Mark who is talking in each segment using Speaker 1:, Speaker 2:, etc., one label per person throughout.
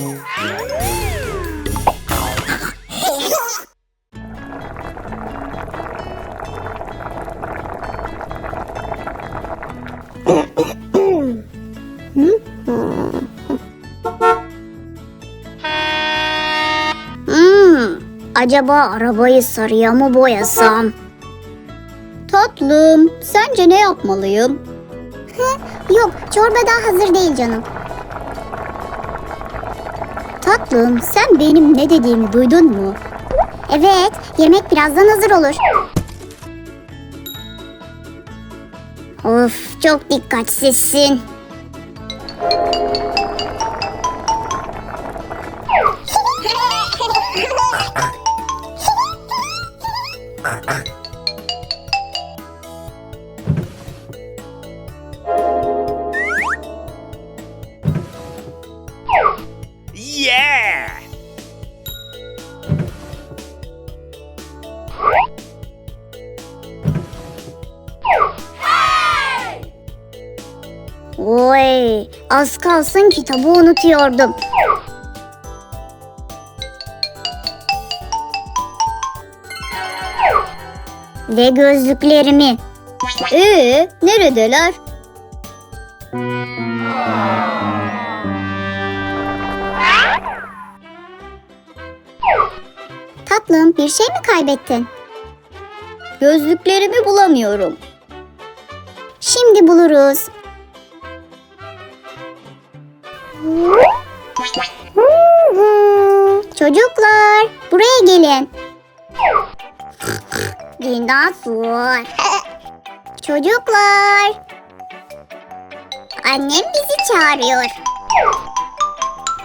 Speaker 1: Hmm, acaba arabayı sarıya mı boyasam?
Speaker 2: Tatlım, sence ne yapmalıyım?
Speaker 1: Yok, çorba daha hazır değil canım.
Speaker 2: Tatlım, sen benim ne dediğimi duydun mu?
Speaker 1: Evet, yemek birazdan hazır olur. Of, çok dikkatsizsin.
Speaker 3: Yeah!
Speaker 1: Oy, az kalsın kitabı unutuyordum. Ve gözlüklerimi.
Speaker 2: Ee, neredeler?
Speaker 1: Tatlım, bir şey mi kaybettin?
Speaker 2: Gözlüklerimi bulamıyorum.
Speaker 1: Şimdi buluruz. Çocuklar, buraya gelin. Dinozor. Çocuklar. Annem bizi çağırıyor.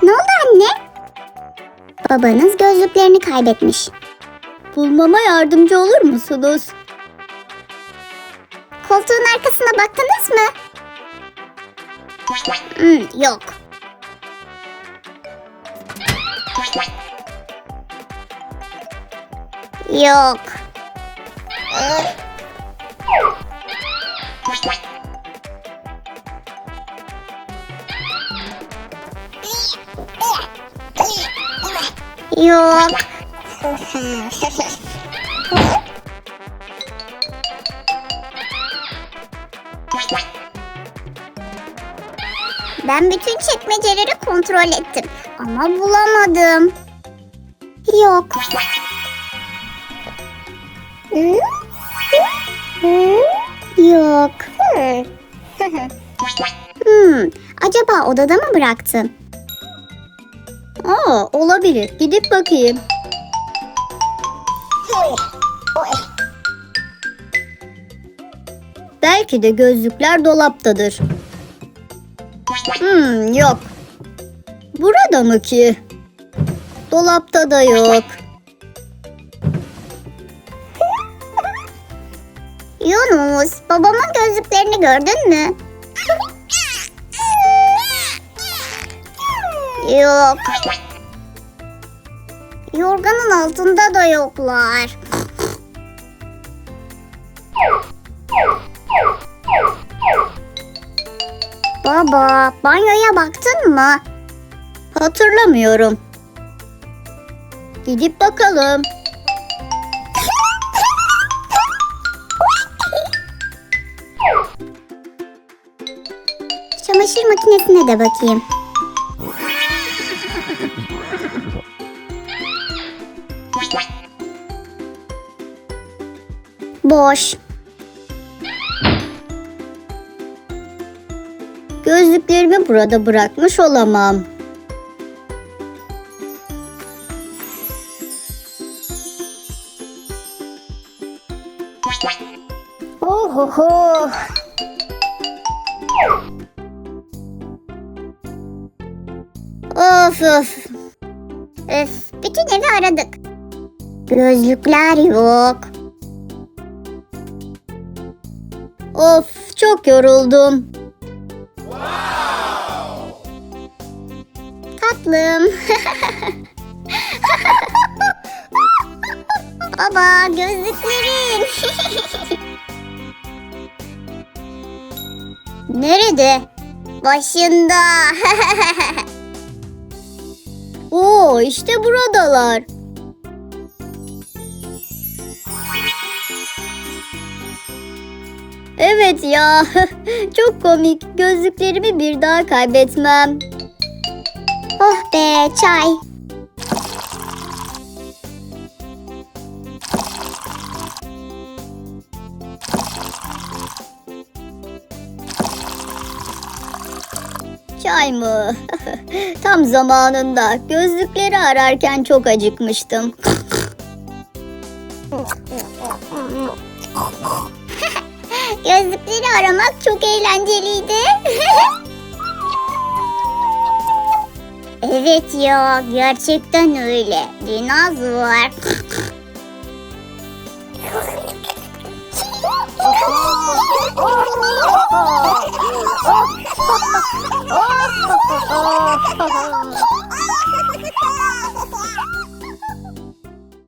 Speaker 1: Ne oldu anne? Babanız gözlüklerini kaybetmiş.
Speaker 2: Bulmama yardımcı olur musunuz?
Speaker 1: Koltuğun arkasına baktınız mı? Hmm, yok. Yok. Yok. Ben bütün çekmeceleri kontrol ettim ama bulamadım. Yok. Yok. Hmm, acaba odada mı bıraktın?
Speaker 2: Aa, olabilir. Gidip bakayım. Belki de gözlükler dolaptadır. Hmm, yok. Burada mı ki? Dolapta da yok.
Speaker 1: Yunus, babamın gözlüklerini gördün mü? Yok. Yorganın altında da yoklar. Baba, banyoya baktın mı?
Speaker 2: Hatırlamıyorum. Gidip bakalım.
Speaker 1: Çamaşır makinesine de bakayım. Boş.
Speaker 2: Gözlüklerimi burada bırakmış olamam.
Speaker 1: Ohoho. Of of. Öf, bütün evi aradık. Gözlükler yok.
Speaker 2: Of, çok yoruldum.
Speaker 1: Tatlım. Baba gözlüklerin. Nerede? Başında.
Speaker 2: Oo işte buradalar. Evet ya. Çok komik. Gözlüklerimi bir daha kaybetmem.
Speaker 1: Oh be çay.
Speaker 2: Çay mı? Tam zamanında. Gözlükleri ararken çok acıkmıştım.
Speaker 1: Gözlükleri aramak çok eğlenceliydi. evet ya gerçekten öyle. Dinozor. Coba.